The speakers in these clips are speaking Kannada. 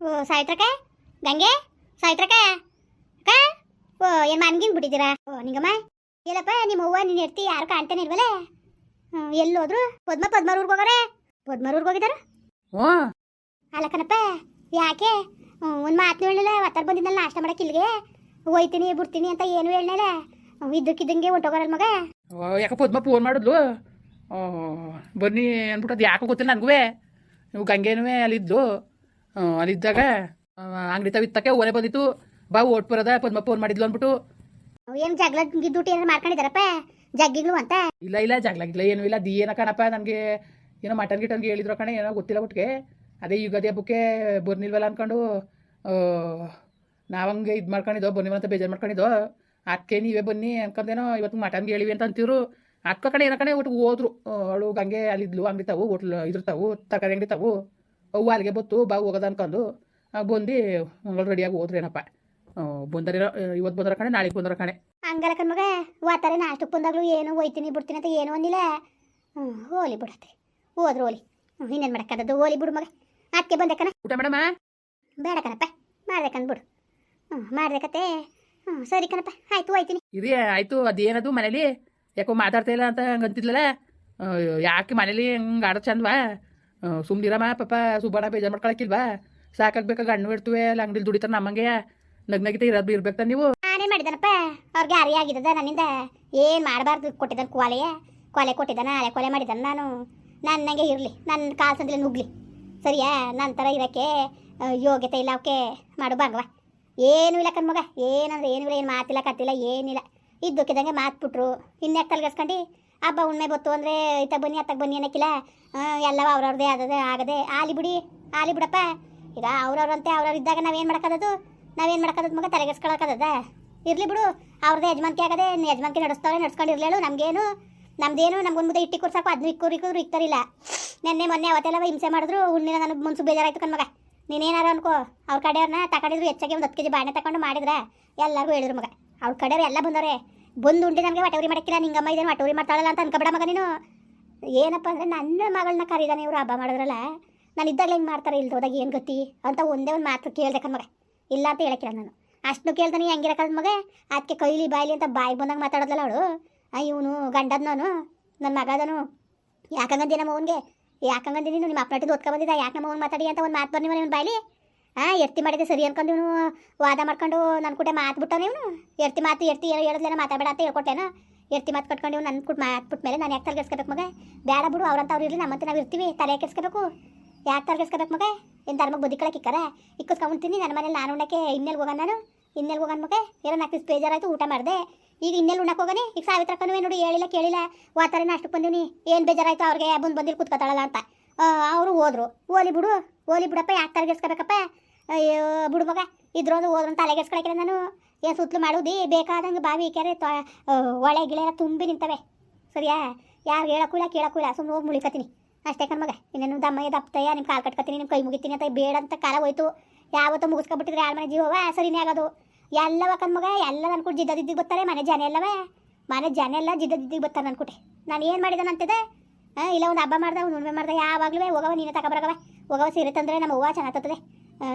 ಓ ಸಾಯ್ತ್ರಕ ಗಂಗೆ? ಸಾಯ್ತ್ರಕ ಅಕ್ಕ? ಓ ಏನು ಮನ್ಗಿನ್ ಬಿಟ್ಟಿದ್ದೀರಾ? ಓ ನಿಂಗಮ್ಮ? ಇಲ್ಲಪ್ಪ ನಿಮ್ಮ ಅವ್ವ ನಿನ್ನ ಹೆಡ್ತಿ ಯಾರು ಕಾಣ್ತಾನೆ ಇಲ್ವಲ್ಲ? ಎಲ್ಲಿ ಹೋದ್ರು ಪದ್ಮ ಪದ್ಮರೂರ್ಗೆ ಹೋಗಾರೆ? ಪದ್ಮರೂರ್ಗೆ ಹೋಗಿದಾರ ಓ ಅಲ್ಲ ಕಣಪ್ಪ ಯಾಕೆ? ಒಂದು ಮಾತು ಹೇಳಿಲ್ಲ ಒತ್ತಾರ ಬಂದಿದ್ದಲ್ಲ ನಾಷ್ಟ ಮಾಡಕ್ಕೆ ಇಲ್ಲಿಗೆ. ಹೋಯ್ತೀನಿ ಬಿಡ್ತೀನಿ ಅಂತ ಏನು ಹೇಳಲಿಲ್ಲ ಇದ್ದಕ್ಕಿದ್ದಂಗೆ ಹೊಂಟೋಗಾರಲ್ ಮಗ. ಯಾಕೆ ಪದ್ಮ ಫೋನ್ ಮಾಡಿದ್ಲು? ಬನ್ನಿ ಅಂದ್ಬಿಟ್ಟು ಅದು ಯಾಕೋ ಗೊತ್ತಿಲ್ಲ ನನಗೂ ನೀವು ಗಂಗೆನೂ ಅಲ್ಲಿದ್ದು ಅಲ್ಲಿದ್ದಾಗ ಅಂಗಡಿ ತವಿತ್ತಕ್ಕೆ ಓನೆ ಬಂದಿತ್ತು. ಬಾ ಓಟ್ ಬರದ ಪದ್ಮ ಫೋನ್ ಮಾಡಿದ್ಲು ಅಂದ್ಬಿಟ್ಟು. ಏನ್ ಜಗಳ ದುಡ್ಡು ಏನಾರು ಮಾಡ್ಕೊಂಡಿದಾರಪ್ಪ? ಜಗ್ಗಿಗ್ಲು ಅಂತ? ಇಲ್ಲ ಇಲ್ಲ ಜಗಳ ಗಿಗ್ಲ ಏನೂ ಇಲ್ಲ. ದಿ ಏನ ಕಣಪ್ಪ ನನಗೆ ಏನೋ ಮಟನ್ ಗಿಟನ್ಗೆ ಹೇಳಿದ್ರು ಕಣ ಏನೋ ಗೊತ್ತಿಲ್ಲ ಒಟ್ಟಿಗೆ ಅದೇ ಯುಗಾದಿ ಹಬ್ಬಕ್ಕೆ ಬರ್ನಿಲ್ವಲ್ಲ ಅನ್ಕೊಂಡು ಅಂದ್ಕೊಂಡು ಹಂಗೆ ಇದು ಮಾಡ್ಕೊಂಡಿದ್ದೋ ಬರ್ನಿಲ್ವ ಅಂತ ಬೇಜಾರು ಮಾಡ್ಕೊಂಡಿದ್ದೋ ಅದಕ್ಕೆ ನೀವೇ ಬನ್ನಿ ಅನ್ಕೊಂಡೇನೋ ಇವತ್ತು ಮಟನ್ಗೆ ಹೇಳಿವಿ ಅಂತ ಅಂತಿರು ಅಕ್ಕ ಕಡೆ ಏನೋ ಕಡೆ ಒಟ್ಟು ಹೋದ್ರು. ಅವಳು ಗಂಗೆ ಅಲ್ಲಿದ್ಲು ಅಂಗಡಿ ತಾವು ಹೋಟ್ಲ್ ಇದ್ರ ತಾವು ತರಕಾರಿ ಅಂಗಡಿ ತಾವು. ಅವು ಅಲ್ಲಿಗೆ ಬತ್ತು ಬಾ ಹೋಗೋದು ಅನ್ಕೊಂಡು ಬಂದು ಮಂಗಳು ರೆಡಿಯಾಗಿ ಹೋದ್ರೇನಪ್ಪ ಬಂದರೇನೋ ಇವತ್ತು ಬಂದ್ರ ಕಣೆ ನಾಳೆಗೆ ಬಂದ್ರ ಕಣೆ. ಹಂಗಲ್ಲ ಕಣ್ ಮಗ ವಾತಾರೆ ನಾಷ್ಟಕ್ಕೆ ಬಂದಾಗ್ಲೂ ಏನು ಹೋಯ್ತೀನಿ ಬಿಡ್ತೀನಿ ಅಂತ ಏನು ಅಂದಿಲ್ಲ ಹ್ಞೂ ಹೋಲಿ ಬಿಡತ್ತೆ ಹೋದ್ರು ಹೋಲಿ. ಇನ್ನೇನು ಮಾಡಕ್ಕದ್ದು ಹೋಲಿ ಬಿಡು ಮಗ. ಅದಕ್ಕೆ ಬಂದೆ ಕಣ. ಊಟ ಮೇಡಮ ಬೇಡ ಕಣಪ್ಪ. ಮಾಡ್ದೆ ಬಿಡು. ಹ್ಞೂ ಮಾಡ್ಬೇಕತ್ತೆ ಹ್ಞೂ ಸರಿ ಕಣಪ್ಪ. ಆಯ್ತು ಹೋಯ್ತೀನಿ. ಇದೇ ಆಯಿತು ಅದೇನದು ಮನೇಲಿ? ಯಾಕೋ ಮಾತಾಡ್ತಾ ಇಲ್ಲ ಅಂತ ಹಂಗಂತಿದ್ಲಲ್ಲ? ಯಾಕೆ ಮನೇಲಿ ಹಂಗೆ ಆಡೋ ಚಂದವಾ? ಸುಮ್ಮನಿರಮ್ಮ ಪಾಪ, ಸುಬ್ಬಣ್ಣ ಬೇಜಾರು ಮಾಡ್ಕೊಳಕ್ಕಿಲ್ವಾ ಸಾಕಾಗ್ಬೇಕಾ ಗಣ್ಣು ಇಡ್ತವೆ ಅಲ್ಲಿ ಅಂಗಡಿಲಿ ದುಡಿತಾರೆ ನಮ್ಮಂಗೆ. ನಗ್ನಗಿತ ಇರೋದು ಇರ್ಬೇಕು ನೀವು. ನಾನೇ ಮಾಡಿದನಪ್ಪ. ಅವ್ರಿಗೆ ಅರಿ ಆಗಿದ್ದದ ನನ್ನಿಂದ. ಏನು ಮಾಡಬಾರ್ದು ಕೊಟ್ಟಿದ್ದ ಕೊಲೆಯ ಕೊಲೆ ಕೊಟ್ಟಿದ್ದಾನ, ಅಲೆ ಕೊಲೆ ಮಾಡಿದ್ದಾನೆ ನಾನು. ನನ್ನಂಗೆ ಇರಲಿ. ನನ್ನ ಕಾಲು ಸಂದಿಲ್ಲ ನುಗ್ಲಿ. ಸರಿಯಾ? ನನ್ನ ಥರ ಇರೋಕ್ಕೆ ಯೋಗ್ಯತೆ ಇಲ್ಲ ಅವಕ್ಕೆ ಮಾಡು ಭಾಗವ. ಏನೂ ಇಲ್ಲ ಕಣ್ಮಗ ಏನಂದ್ರೆ ಏನು ಇಲ್ಲ, ಏನು ಮಾತಿಲ್ಲ, ಕತ್ತಿಲ್ಲ, ಏನಿಲ್ಲ. ಇದ್ದಕ್ಕಿದ್ದಂಗೆ ಮಾತು ಬಿಟ್ರು. ಇನ್ಯಾಕೆ ತಲೆಗಸ್ಕೊಂಡು? ಹಬ್ಬ ಉಣ್ಣೆ ಬತ್ತು ಅಂದರೆ ಇತ್ತ ಬನ್ನಿ ಅತ್ತಾಗ ಬನ್ನಿ ಅನ್ನಕ್ಕಿಲ್ಲ ಎಲ್ಲವ ಅವ್ರವ್ರದ್ದೇ ಆದದ, ಆಗದೆ. ಆಲಿ ಬಿಡಿ, ಆಲಿ ಬಿಡಪ್ಪ. ಈಗ ಅವ್ರವ್ರಂತೆ, ಅವ್ರವ್ರು ಇದ್ದಾಗ ನಾವೇನು ಮಾಡೋಕ್ಕದದು ನಾವೇನು ಮಾಡೋಕ್ಕದ ಮಗ? ತಲೆಗೆಸ್ಕೊಳಕ್ಕದ ಇರ್ಲಿ ಬಿಡು ಅವ್ರದ್ದು ಯಜಮಾನ್ಕೆ ಆಗದೆ ಯಜಮಾನ್ಕೆ ನಡ್ಸ್ಕೊಂಡು ಇರ್ಲೇಳು ನಮಗೇನು, ನಮ್ದೇನು, ನಮ್ಗೊಂದು ಮುಂದೆ ಇಟ್ಟಿ ಕೊಡ್ಸಕ್ಕೆ ಅದನ್ನ ಇಕ್ಕೂರು ಇಕ್ಕೂರು, ಇಕ್ತಾರಿಲ್ಲ. ನೆನ್ನೆ, ಮೊನ್ನೆ ಅವತ್ತೆಲ್ಲ ಹಿಂಸೆ ಮಾಡಿದ್ರು, ಉಣ್ಣಿನ ನನಗೆ ಮುನ್ಸು ಬೇಜಾರಾಯ್ತು ಕಣ್ಮಗ ನೀನೇನಾರು ಅನ್ಕೋ, ಅವ್ರ ಕಡೆಯವ್ರನ್ನ ತಗೊಂಡಿದ್ರು ಹೆಚ್ಚಾಗಿ ಒಂದು ಹತ್ತು ಕೆ ಜಿ ಬಾಣೆ ತಗೊಂಡು ಮಾಡಿದ್ರೆ, ಎಲ್ಲರಿಗೂ ಹೇಳಿದ್ರು ಮಗ. ಅವ್ರ ಕಡೆಯವ್ರು ಎಲ್ಲ ಬಂದವ್ರೆ. ಬಂದು ಉಂಡಿ ನನಗೆ ವಟವರಿ ಮಾಡಕ್ಕಿಲ್ಲ, ನಿಂಗಮ್ಮ ಇದೇನು ವಟವರಿ ಮಾಡ್ತಾಳಲ್ಲ ಅಂತ ಅನ್ಕೊಬೇಡ ಮಗ ನೀನು. ಏನಪ್ಪ ಅಂದರೆ ನನ್ನ ಮಗಳನ್ನ ಕರೀದಾನೆ ಇವರು ಹಬ್ಬ ಮಾಡಿದ್ರಲ್ಲ. ನಾನು ಇದ್ದಾಗಲೇ ಹೆಂಗೆ ಮಾಡ್ತಾರೆ ಇಲ್ಲಿ ಹೋದಾಗ ಏನು ಗತಿ? ಅಂತ ಒಂದೇ ಒಂದು ಮಾತು ಕೇಳ್ದೆ ಮಗ. ಇಲ್ಲ ಅಂತ ಹೇಳಕ್ಕಿಲ್ಲ ನಾನು. ಅಷ್ಟು ಕೇಳ್ತಾನೆ ಹೆಂಗಿರಕ್ಕದ ಮಗ? ಅದಕ್ಕೆ ಕೈಲಿ ಬಾಯ್ಲಿ ಅಂತ ಬಾಯಿ ಬಂದಂಗೆ ಮಾತಾಡೋದಲ್ಲ ಅವಳು? ಇವನು ಗಂಡದ್ನವನು ನನ್ನ ಮಗದನು ಯಾಕಂಗಂದಿ ನಮ್ಮ ಅವನಿಗೆ? ಯಾಕಂಗಂದಿ ನೀನು? ನಿಮ್ಮ ಅಪ್ಪನಟ್ಟಿದ್ದು ಓದ್ಕೊ ಬಂದಿದ್ದ, ಯಾಕೆ ನಮ್ಮ ಅವ್ನು ಮಾತಾಡಿ ಅಂತ ಒಂದು ಮಾತು ಬರ್ನಿ ಇವನು ಬಾಯ್ಲಿ? ಹಾಂ ಎರ್ತಿ ಮಾಡಿದೆ ಸರಿ ಅನ್ಕೊಂಡು ಇವನು ವಾದ ಮಾಡ್ಕೊಂಡು ನನ್ನ ಕೂಡ ಮಾತು ಬಿಟ್ಟವನು ಇವನು. ಎರ್ತಿ ಮಾತು, ಎರ್ತಿ ಹೇಳಿದ್ಲೇನೋ ಮಾತಾಡಬೇಡ ಅಂತ ಹೇಳ್ಕೊಟ್ಟೇನೋ. ಎರ್ತಿ ಮಾತು ಕಟ್ಕೊಂಡು ಇವ್ನು ನನ್ನ ಕೂಡ ಮಾತು ಮೇಲೆ ನಾನು ಯಾಕೆ ತಲೆಗೆಸ್ಕೋಬೇಕು ಮಗ? ಬೇಡ ಬಿಡು, ಅವ್ರಂತ ಅವ್ರು ಇರಲಿ, ನಮ್ಮಂತ ನಾವು ಇರ್ತೀವಿ. ತಲೆ ಕೆಡ್ಸ್ಕೋಬೇಕು. ಯಾಕೆ ತಲೆಗೆಸ್ಕೋಬೇಕು ಮಗ? ಏನು ಧರ್ಮಕ್ಕೆ ಬುದ್ಧಿ ಕಳಕ್ಕೆ ಇಕ್ಕಿಸ್ಕೊಂಡು ಇಕ್ಕಿಸ್ಕೊಂಡ್ತೀನಿ ನನ್ನ ಮನೇಲಿ ನಾನು ಉಣ್ಣಕ್ಕೆ ಇನ್ನೆಲ್ಲಿ ಹೋಗೋಣ ನಾನು. ಇನ್ನೆಲ್ಲಿ ಹೋಗೋಣ ಮಗ? ಏನೋ ನಾಲ್ಕು ದಿವಸ ಬೇಜಾರಾಯ್ತು, ಊಟ ಮಾಡಿದೆ. ಈಗ ಇನ್ನೆಲ್ಲಿ ಉಣ್ಣಕ್ಕೆ ಹೋಗೋಣ ಈಗ ಸಾವಿತ್ರಕ್ಕನೂ ನೋಡಿ, ಹೇಳಿಲ್ಲ, ಕೇಳಿಲ್ಲ. ವಾತಾವರಣ ಅಷ್ಟಕ್ಕೆ ಬಂದೀವಿ ಏನು ಬೇಜಾರಾಯ್ತು? ಅವ್ರಿಗೆ ಬಂದು ಬಂದಿರು ಕೂತ್ಕೊತಾಳಲ್ಲ ಅಂತ. ಅವರು ಹೋದ್ರು. ಓಲಿ ಬಿಡು, ಓಲಿ ಬಿಡಪ್ಪ, ಯಾಕೆ ತಲೆಗೆಸ್ಕೋಬೇಕಪ್ಪ ಅಯ್ಯೋ, ಬಿಡು ಮಗ. ಇದ್ರೊಂದು ಹೋದ್ರು ತಲೆಗೆಸ್ಕೊಳಕ್ಕೆ ನಾನು. ಏನು ಸುತ್ತಲು ಮಾಡೋದು? ಬೇಕಾದಂಗೆ ಬಾವಿ ಕೆರೆ ತ ಒಳೆ ಗಿಳೆ ತುಂಬಿ ನಿಂತವೆ. ಸರಿಯಾ? ಯಾರು ಹೇಳಕ್ಕೂ ಇಲ್ಲ ಕೇಳಕ್ಕೂ ಇಲ್ಲ ಸುಮ್ಮನೆ ಹೋಗಿ ಮುಳಿಕತ್ತೀನಿ ಅಷ್ಟೇ ಕಣ್ಮಗ ಇನ್ನೇನು ದಮ್ಮಯ್ಯ ದಪ್ತಯ್ಯ ನಿಮ್ಮ ಕಾಲು ಕಟ್ಕೊತೀನಿ ನಿಮ್ಮ ಕೈ ಮುಗಿತೀನಿ ಅಂತ ಬೇಡ ಅಂತ ಕಾಲ ಹೋಯ್ತು. ಯಾವತ್ತೂ ಮುಗಿಸ್ಕೊಬಿಟ್ಟಿದ್ರೆ ಯಾರ ಮನೆ ಜೀವವ? ಸರಿನೇ ಆಗೋದು. ಎಲ್ಲವ ಕಣ್ಮಗ ಎಲ್ಲ ಅನ್ಕೊಂಡು ಜಿದ್ದದಿದ್ದಿಗೆ ಬರ್ತಾರೆ. ಮನೆ ಜನ ಎಲ್ಲವ ಮನೆ ಜನ ಎಲ್ಲ ಜಿದ್ದದಿದ್ದಿಗೆ ಬರ್ತಾರೆ ಅನ್ಕೊಟ್ಟೆ ನಾನು ಏನು ಮಾಡಿದೆ ಅಂತಿದೆ? ಇಲ್ಲ, ಒಂದು ಹಬ್ಬ ಮಾಡ್ದೆ, ಒಂದು ಉಣ್ಮೆ ಮಾಡ್ದೆ, ಯಾವಾಗಲೂ ಹೋಗವ, ನೀನೇ ತಗೊಬರಗವ ಹೋಗವ ಸೀರೆ ತಂದರೆ ನಮ್ಮ ಹೂವು ಚೆನ್ನಾಗಿ ತತ್ತದೆ.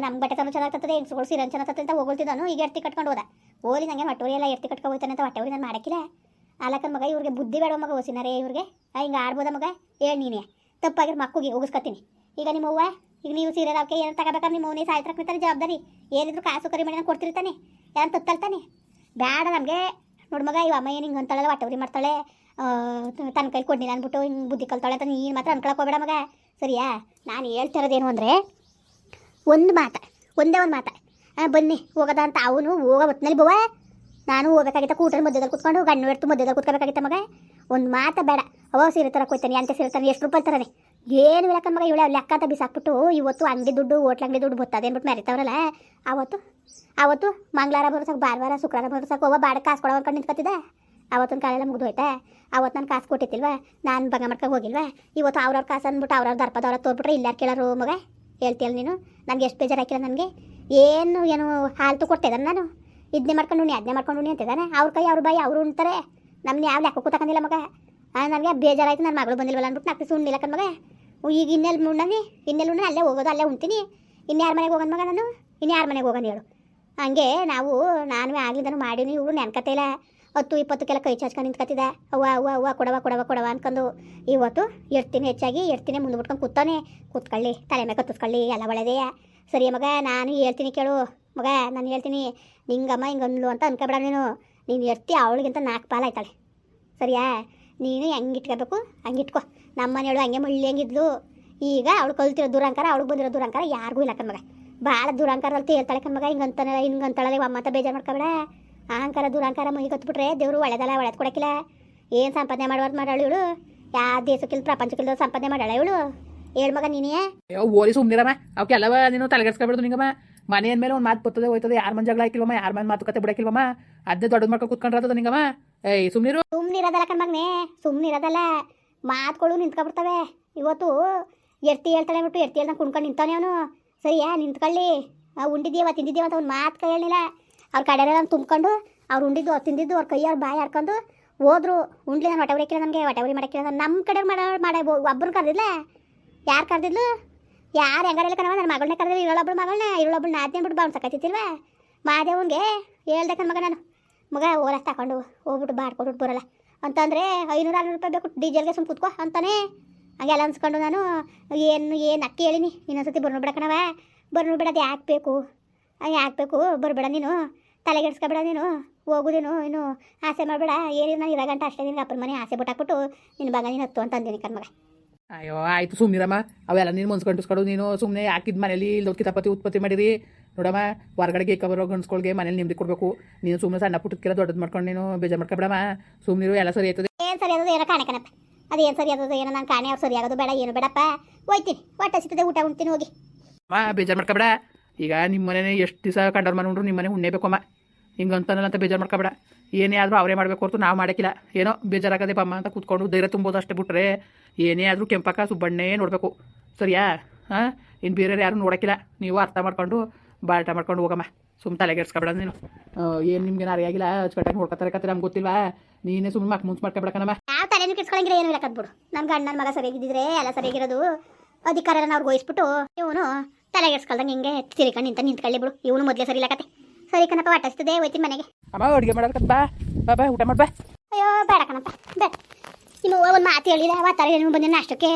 ನಮ್ಮ ಬಟ್ಟೆ ತಂದು ಚೆನ್ನಾಗಿ ತತ್ತದೆ ಹೆಂಗ್ಸುಗಳು ಸೀರೆ ಚೆನ್ನಾಗ್ತದೆ ಅಂತ ಹೋಗ್ತಿದ್ದಾನು ಈಗ ಎರ್ತಿ ಕಟ್ಕೊಂಡು ಹೋದ. ಓಲಿ ನನಗೆ ಹೊಟ್ಟೆ ಎಲ್ಲ ಎರ್ತಿ ಕಟ್ಕೊಂಡು ಹೋಯ್ತಾನೆ ಅಂತ ಹೊಟ್ಟೆ ನಾನು ಮಾಡಕ್ಕಿಲ್ಲ. ಅಲ್ಲಕ್ಕನ ಮಗ ಇವ್ರಿಗೆ ಬುದ್ಧಿ ಬೇಡ ಮಗ ಓಸಿನಾರೇ ಇವ್ರಿಗೆ. ಹಿಂಗೆ ಆಡ್ಬೋದ ಮಗ? ಹೇಳಿ ನೀನೇ. ತಪ್ಪಾಗಿರೋ ಮಕ್ಕಳಿಗೆ ಹೋಗಿಸ್ಕತ್ತೀನಿ ಈಗ ನಿಮ್ಮ ಅವ್ವ, ಈಗ ನೀವು ಸೀರೆ ಅವಕ್ಕೆ ಏನು ತಗೋಬೇಕಾದ್ರೆ ನಿಮ್ಮ ಅವನೇ ಸಾಯ್ತ್ರಕ್ಕೆ ಜವಾಬ್ದಾರಿ. ಏನಿದ್ರು ಕಾಸು ಕರಿ ಮಾಡಿ ಕೊಡ್ತಿರ್ತಾನೆ. ಯಾರು ತತ್ತಲ್ತಾನೆ ಬೇಡ ನಮಗೆ. ನೋಡು ಮಗ, ಇವ ಅಮ್ಮ ಏನು ಹಿಂಗೆ ಅಂತಾಳಲ್ಲ ಹೊಟ್ಟೆವ್ರಿ ಮಾಡ್ತಾಳೆ. ತನ್ನ ಕೈ ಕೊಡ್ಲಿಲ್ಲ ಅಂದ್ಬಿಟ್ಟು ಹಿಂಗೆ ಬುದ್ಧಿ ಕಲ್ತಾಳೆ ಅಂತ ನೀನು ಮಾತ್ರ ಅನ್ಕೊಳಕ್ಕೆ ಹೋಗ್ಬೇಡ ಮಗ. ಸರಿಯಾ? ನಾನು ಹೇಳ್ತಿರೋದೇನು ಅಂದರೆ ಒಂದು ಮಾತ, ಒಂದೇ ಒಂದು ಮಾತ. ಬನ್ನಿ, ಹೋಗದ ಅಂತ ಅವನು ಹೋಗ ಹೊತ್ನಲ್ಲಿ ಬುವ ನಾನು ಹೋಗಬೇಕಾಗಿತ್ತ ಕೂಟ್ರ ಮಧ್ಯದಲ್ಲಿ ಕುತ್ಕೊಂಡು ಗಣ್ಣು ಎಡ್ತು ಮಧ್ಯದಲ್ಲಿ ಕುತ್ಕೋಬೇಕಾಗಿತ್ತ ಮಗ. ಒಂದು ಮಾತ ಬೇಡ. ಅವ ಸೀರೆ ತರಕ್ಕೆ ಕೊಯ್ತಾನೆ ಅಂತ ಸೀರೆ ತಾನೆ ಎಷ್ಟು ರೂಪಾಯಿ ತರನೆ ಏನು ಇಲ್ಲ ಮಗ, ಇವಳೆ ಲೆಕ್ಕ ಅಂತ ಬಿಸಾಕ್ಬಿಟ್ಟು, ಇವತ್ತು ಅಂಗಡಿ ದುಡ್ಡು, ಹೋಟ್ಲ ಅಂಗಡಿ ದುಡ್ಡು ಬರ್ತದೆ ಅಂದ್ಬಿಟ್ಟು ಮೆರಿತಾವ್ರಲ್ಲ ಅವತ್ತು ಅವತ್ತು ಮಂಗಳವಾರ ಬರೋಸಕ್ಕೆ ಭಾನುವಾರ, ಶುಕ್ರವಾರ ಬರ್ತ ಹೋಗ ಬಾಡ ಕಾಸು ಕೊಡೋ ಅನ್ಕೊಂಡು ನಿಂತ್ಕೊತಿದ್ದೆ. ಅವತ್ತಿನ ಕಾಲೆಲ್ಲ ಮುಗಿದು ಹೋಯ್ತಾ ಅವತ್ತು ನಾನು ಕಾಸು ಕೊಟ್ಟಿತ್ತಿಲ್ವ? ನಾನು ಬಂಗ ಮಾಡ್ಕೊಂಡು ಹೋಗಿಲ್ವಾ? ಇವತ್ತು ಅವ್ರವ್ರ ಕಾಸು ಅಂದ್ಬಿಟ್ಟು ಅವ್ರವ್ರ ದರ್ಪದವ್ರ ತೋರ್ಬಿಟ್ರೆ ಇಲ್ಲಾರು ಕೇಳೋರು ಮಗ? ಹೇಳ್ತೀಯಲ್ಲ ನೀನು? ನನಗೆ ಎಷ್ಟು ಬೇಜಾರು ಹಾಕಿಲ್ಲ ನನಗೆ? ಏನು ಏನು ಹಾಲ್ತು ಕೊಟ್ಟಿದ್ದಾನೆ ನಾನು. ಇದನ್ನೇ ಮಾಡ್ಕೊಂಡು ಉಣ್ಣಿ ಅದನ್ನೇ ಮಾಡ್ಕೊಂಡು ಉಣ್ಣಿ ಅಂತಿದ್ದಾನೆ. ಅವ್ರ ಕೈ, ಅವ್ರ ಬಾಯಿ, ಅವರು ಉಣ್ತಾರೆ. ನಮ್ಮನ್ನ ಯಾವ ಲೆಕ್ಕಕ್ಕೂ ತಗೊಂಡಿಲ್ಲ ಮಗ. ನನಗೆ ಬೇಜಾರಾಯ್ತು ನನ್ನ ಮಗಳು ಬಂದಿಲ್ವಲ್ಲ ಅಂದ್ಬಿಟ್ಟು ನಾಲ್ಕು ಸುಣ್ಣಿಲ್ಲ ಕಣ್ ಮಗ. ಈಗ ಇನ್ನೆಲ್ಲಿ ಮುಣ್ಣಿ ಇನ್ನೆಲ್ಲಿ ಉಣ್ಣ ಅಲ್ಲೇ ಹೋಗೋದು, ಅಲ್ಲೇ ಉಣ್ತೀನಿ. ಇನ್ಯಾರ ಮನೆಗೆ ಹೋಗೋಣ ಮಗ ನಾನು? ಇನ್ಯಾರ ಮನೆಗೆ ಹೋಗೋಣ ಹೇಳು. ಹಂಗೆ ನಾವು ನಾನು ಆಗಲಿದ್ದನು ಮಾಡೀನಿ ಇವರು ನೆನ್ಕತ್ತೆ ಇಲ್ಲ. ಹತ್ತು ಇಪ್ಪತ್ತಕ್ಕೆಲ್ಲ ಕೈ ಚಾಚ್ಕೊಂಡು ನಿಂತ್ಕತ್ತಿದೆ. ಅವ್ವ ಅವ್ವ ಅವ್ವ ಕೊಡವ ಕೊಡವ ಕೊಡವ ಅನ್ಕೊಂಡು ಇವತ್ತು ಎಡ್ತೀನಿ ಹೆಚ್ಚಾಗಿ ಎಡ್ತೀನಿ ಮುಂದೆ ಬಿಟ್ಕೊಂಡು ಕೂತಾನೆ. ಕೂತ್ಕೊಳ್ಳಿ, ತಲೆ ಮೇಲೆ ಕತ್ತಿಸ್ಕೊಳ್ಳಿ, ಎಲ್ಲ ಒಳ್ಳೆದೇ. ಸರಿ ಮಗ, ನಾನು ಹೇಳ್ತೀನಿ ಕೇಳು. ಮಗ, ನಾನು ಹೇಳ್ತೀನಿ, ನಿಂಗಮ್ಮ ಹಿಂಗೆ ಅನ್ಲು ಅಂತ ಅನ್ಕೊಬೇಡ ನೀನು. ನೀನು ಎಡ್ತಿ ಅವಳಿಗಿಂತ ನಾಲ್ಕು ಪಾಲ ಆಯ್ತಾಳೆ. ಸರಿಯಾ? ನೀನು ಹೆಂಗೆ ಇಟ್ಕೋಬೇಕು? ಹಂಗೆ ಇಟ್ಕೋ. ನಮ್ಮ ಮನೆಯಳು ಹಂಗೆ ಮಳ್ಳಿ ಹೆಂಗಿದ್ಲು ಈಗ ಅವಳು ಕಲ್ತಿರೋ ದುರಂಕಾರ, ಅವಳಿಗೆ ಬಂದಿರೋ ದುರಂಕಾರ ಯಾರಿಗೂ ಇಲ್ಲ ಕಣ್ಮಗ ಭಾಳ ದುರಂಕಾರ ಅಂತ ಹೇಳ್ತಾಳೆ ಕಣ್ಮಗ ಹಿಂಗಂತಾನೆ ಹಿಂಗಂತಾಳೆ ಅಮ್ಮ ಅಂತ ಬೇಜಾರು ಮಾಡ್ಕೊಬೇಡ. ಅಹಂಕಾರ ದುರಹಂಕಾರ ಮೈ ಕತ್ಬಿಟ್ರೆ ದೇವರು ಒಳ್ಳೆದಲ್ಲ ಒಳ್ಳೆದ್ ಕೊಡಕ್ಕಿಲ್ಲ. ಏನು ಸಂಪಾದನೆ ಮಾಡೋದು ಮಾಡಾಳು ಇವಳು? ಯಾವ ದೇಶಕ್ಕಿಲ್ಲ ಪ್ರಪಂಚಕ್ಕಿಲ್ಲ ಸಂಪಾದನೆ ಮಾಡಾಳ ಇವಳು? ಹೇಳ್ ಮಗ ನೀನೇ? ಓರಿ ಸುಮ್ಮನಿರಮ್ಮ ಅವಕ್ಕೆಲ್ಲವ ನೀನು ತಲೆಗೆಡ್ಸ್ಕೊಬಿಡ್ದು ನಿಂಗಮ್ಮ. ಮನೆ ಅಂದಮೇಲೆ ಒಂದು ಮಾತು ಬರ್ತದೆ ಹೋಯ್ತದೆ ಯಾರ ಮನೆ ಜಗಳ ಹಾಕಿಲ್ವಮ್ಮ ಯಾರ ಮನೆ ಮಾತುಕತೆ ಬಿಡಕ್ಕಿಲ್ವಮ್ಮ. ಅದನ್ನೇ ದೊಡ್ಡದು ಮಾಡ್ಕೊಂಡು ಕುತ್ಕೊಂಡ್ರದ ನಿಂಗಮ್ಮ. ಏಯ್ ಸುಮ್ಮನಿರು ಸುಮ್ಮನೆ ಇರೋದಲ್ಲ ಕಣ್ಮಗ್ನೆ ಸುಮ್ಮನೆ ಇರೋದಲ್ಲ ಮಾತುಗಳು ನಿಂತ್ಕೊಬಿಡ್ತವೆ. ಇವತ್ತು ಎರ್ತಿ ಹೇಳ್ತಾಳೆ ಬಿಟ್ಟು ಎರ್ತಿ ಹೇಳ್ದಂಗೆ ಕುಣ್ಕೊಂಡು ನಿಂತಾನೆ ಅವನು. ಸರಿಯಾ ನಿಂತ್ಕೊಳ್ಳಿ. ಆ, ಉಂಡಿದ್ದೀವ ತಿಂದಿದ್ದೀವ ಅಂತ ಅವ್ನು ಮಾತು ಕೈ ಹೇಳಿಲ್ಲ ಅವ್ರ ಕಡೆಯಲ್ಲ ತುಂಬ್ಕೊಂಡು ಅವ್ರು ಉಂಡಿದ್ದು, ಅವ್ರು ತಿಂದಿದ್ದು, ಅವ್ರ ಕೈಯವ್ರು ಬಾಯಿ ಹಾಕೊಂಡು ಹೋದ್ರು. ಉಂಡ್ಲಿ ನಾನು ಹೊಟ್ಟೆ ಉರಿಕಿಲ್ಲ ನನಗೆ ಮಾಡಕ್ಕೆ ಮಾಡಕ್ಕಿಲ್ಲ ನಮ್ಮ ಕಡೆ ಮಾಡ ಮಾಡ ಒಬ್ಬರು ಕರೆದಿಲ್ಲ ಯಾರು ಕರೆದಿದ್ಲು? ಯಾರು ಹೆಂಗಾರೆಲ್ಲ ಕಣವ ನನ್ನ ಮಗಳನ್ನೇ ಕರೆದಿಲ್ಲ ಇರೋಳೊಬ್ಳು ಮಗಳನ್ನ ಇರೋಳೊಬ್ಳು ನಾದ್ನೇ ಬಿಟ್ಟು ಬಾವ್ನು ಸಕತ್ತಿತ್ತಿಲ್ವ ಮಾದೇವನ್ಗೆ ಹೇಳ್ದೆ ಕಣ ಮಗ ನಾನು, ಮಗ ಓಲ ತಗೊಂಡು ಹೋಗ್ಬಿಟ್ಟು ಬಾಡ್ಕೊಟ್ಬಿಟ್ಟು ಬರೋಲ್ಲ ಅಂತಂದರೆ, ಐನೂರು ಆರುನೂರು ರೂಪಾಯಿ ಬೇಕು ಡೀಸೆಲ್ಗೆ ಸುಮ್ಮನೆ ಕೂತ್ಕೋ, ಅಂತಾನೆ. ಹಂಗೆಲ್ಲ ಅನ್ಸ್ಕೊಂಡು ನಾನು, ಏನು ಏನು ಅಕ್ಕಿ ಹೇಳಿನಿ? ಇನ್ನೊಂದ್ಸತಿ ಬರ್ನು ಬಿಡ ಕಣವ ಬರ್ನು ಬಿಡೋದು ಯಾಕೆ ಬೇಕು? ಯಾಕೆ ಬೇಕು? ಬರ್ಬೇಡ ನೀನು. ತಲೆಗೆಡ್ಸ್ಕೊಬೇಡ ನೀನು ಹೋಗುದೇನು ಇನ್ನು ಆಸೆ ಮಾಡಬೇಡ. ಏನಿಲ್ಲ ನಾನು ಇರೋ ಗಂಟ ಅಷ್ಟೇ ನಿನಗೆ ಅಪ್ಪನ ಮನೆ ಆಸೆ ಬಿಟ್ಟಾಕ್ಬಿಟ್ಟು ನಿನ್ನ ಮಗ ನೀನು ಹತ್ತು ಅಂತ ಅಂದಿನಿ ಕಣ್ಮಗ. ಅಯ್ಯೋ ಆಯ್ತು ಸುಮ್ಮನಿರಮ್ಮ ಅವೆಲ್ಲ ನೀನು ಮುನ್ಸ್ಕೊಂಡಿಸ್ಕೊಡು ನೀನು. ಸುಮ್ಮನೆ ಹಾಕಿದ ಮನೇಲಿ ಇಲ್ಲದ ಕಿತಾಪತಿ ಉತ್ಪತ್ತಿ ಮಾಡಿರಿ. ನೋಡಮ್ಮ ಹೊರಗಡೆಗೆ ಕಬರೋ ಗಂಡ್ಸ್ಕೊಳ್ಗೆ ಮನೇಲಿ ನಿಮ್ದು ಕೊಡಬೇಕು. ನೀನು ಸುಮ್ಮನೆ ಸಣ್ಣ ಪುಟ್ಟಕ್ಕೆಲ್ಲ ದೊಡ್ಡದು ಮಾಡ್ಕೊಂಡು ನೀನು ಬೇಜಾರು ಮಾಡ್ಕೊಬೇಡಮ್ಮ. ಸುಮ್ಮನಿರು ಎಲ್ಲ ಸರಿ ಆಯ್ತದೆ. ಏನು ಸರಿ ಆಗೋದು ಏನೋ ಕಾಣೆ ಕಣಪ್ಪ. ಅದೇನು ಸರಿ ಆಗೋದು ಏನೋ ನಾನು ಕಾಣೆ ಅವ್ರು ಸರಿ ಆಗೋದು ಬೇಡ ಏನು ಬೇಡಪ್ಪ. ಹೋಯ್ತೀನಿ ಒಟ್ಟ ಸಿಗ್ತದೆ ಊಟ ಉಣ್ತೀನಿ ಹೋಗಿ. ಮಾ ಬೇಜಾರು ಮಾಡ್ಕೊಬೇಡ. ಈಗ ನಿಮ್ಮ ಮನೆ ಎಷ್ಟು ದಿವಸ ಕಂಡರ್ ಮನೆ ಉಂಡ್ರು ನಿಮ್ಮ ಮನೆ ಉಣ್ಣೇಬೇಕಮ್ಮ ಹಿಂಗಂತನಲ್ಲ ಅಂತ ಬೇಜಾರು ಮಾಡ್ಕೊಬೇಡ. ಏನೇ ಆದರೂ ಅವರೇ ಮಾಡಬೇಕು ಹೊರತು ನಾವು ಮಾಡೋಕ್ಕಿಲ್ಲ ಏನೋ ಬೇಜಾರಾಗದೆ ಬಮ್ಮ ಅಂತ ಕೂತ್ಕೊಂಡು ಧೈರ್ಯ ತುಂಬೋದು ಅಷ್ಟೇ ಬಿಟ್ರೆ ಏನೇ ಆದರೂ ಕೆಂಪಕ್ಕ ಸುಬ್ಬಣ್ಣೇ ನೋಡಬೇಕು. ಸರಿಯಾ? ಹಾಂ? ಇನ್ನು ಬೇರೆಯವ್ರು ಯಾರು ನೋಡೋಕ್ಕಿಲ್ಲ ನೀವು ಅರ್ಥ ಮಾಡ್ಕೊಂಡು ಬಾಳ್ಟ ಮಾಡ್ಕೊಂಡು ಹೋಗಮ್ಮ. ಸುಮ್ಮ ತಲೆಗೆಡ್ಸ್ಕೊಬೇಡ ನೀನು. ಏನು ನಿಮ್ಗೆ ಅರಿಯಾಗಿಲ್ಲ ಅಚ್ಚುಕಟ್ಟಾಗಿ ನೋಡ್ಕೊತಾರೆ ಕತ್ತೆ ನಮ್ಗೆ ಗೊತ್ತಿಲ್ವಾ? ನೀನೇ ಸುಮ್ಮನೆ ಮಕ್ ಮುಂಚೆ ಮಾಡ್ಕೊಬೇಡಕನಮ್ಮ ಯಾವ ತಲೆನೂ ಕಿಡ್ಸ್ಕೊಳಂಗಿಲ್ಲ, ಏನು ಇಲ್ಲ ಕದ್ಬಿಡು ನಮ್ಮ ಗಂಡನ ಮಗ ಸರಿಯಾಗಿದ್ದಿದ್ರೆ ಎಲ್ಲ ಸರಿಯಾಗಿರೋದು. ಅಧಿಕಾರ ಅವ್ರಿಗೆ ವಹಿಸ್ಬಿಟ್ಟು ಇವನು ತಲೆಗೆಡ್ಸ್ಕೊಳ್ದಂಗೆ ಹಿಂಗೆ ತಿರ್ಕೊಂಡು ನಿಂತ ನಿಂತ್ಕೊಳ್ಳಿ ಬಿಡು. ಇವನು ಮೊದಲೇ ಸರಿ ಕತೆ ಸರಿ ಕಣಪ್ಪ ಆಟಿಸ್ತದೆ ಹೋಯ್ತೀನಿ ಮನೆಗೆ. ಅಮ್ಮ ಅಡುಗೆ ಮಾಡೋದಕ್ಕೆ ಬಾ. ಬಾ ಬಾ ಊಟ ಮಾಡ್ಬಾ ಅಯ್ಯೋ ಬೇಡ ಕಣಪ್ಪ ಬೇಡ ಇನ್ನು ಒಂದು ಮಾತು ಹೇಳಿದ ಅವ ತರ ಏನು ಬಂದಿನ ಅಷ್ಟಕ್ಕೆ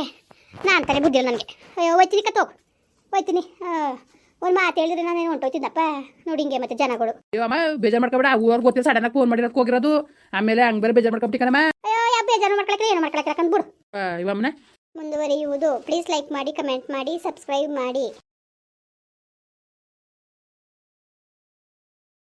ನಾನು ತಲೆ ಬುದ್ಧಿಲ್ಲ ನನಗೆ. ಅಯ್ಯೋ ಹೋಯ್ತೀನಿ ಕತ್ ಹೋಗು ಹೋಯ್ತೀನಿ ಒಂದು ಮಾತು ಹೇಳಿದ್ರೆ ನಾನೇನು ಹೊಂಟೋಯ್ತಿದ್ದಪ್ಪ? ನೋಡಿ ಹಿಂಗೆ ಮತ್ತೆ ಜನಗಳು. ಅಯ್ಯೋ ಅಮ್ಮ ಬೇಜಾರು ಮಾಡ್ಕೊಬೇಡ. ಅವ್ರು ಗೊತ್ತಿಲ್ಲ ಸಡನ್ನಾಗಿ ಫೋನ್ ಮಾಡಿರೋದಕ್ಕೆ ಹೋಗಿರೋದು. ಆಮೇಲೆ ಹಂಗೆ ಬೇರೆ ಬೇಜಾರು ಮಾಡ್ಕೊಬಿಟ್ಟು ಕಣಮ್ಮ. ಅಯ್ಯೋ ಯಾವ ಬೇಜಾರು ಮಾಡ್ಕೊಳಕ್ಕೆ ಏನು ಮಾಡ್ಕೊಳಕ್ಕೆ ಬಿಡು. ಇವಮ್ಮನೆ ಮುಂದುವರಿಯುವುದು. ಪ್ಲೀಸ್ ಲೈಕ್ ಮಾಡಿ ಕಮೆಂಟ್ ಮಾಡಿ ಸಬ್ಸ್ಕ್ರೈಬ್ ಮಾಡಿ.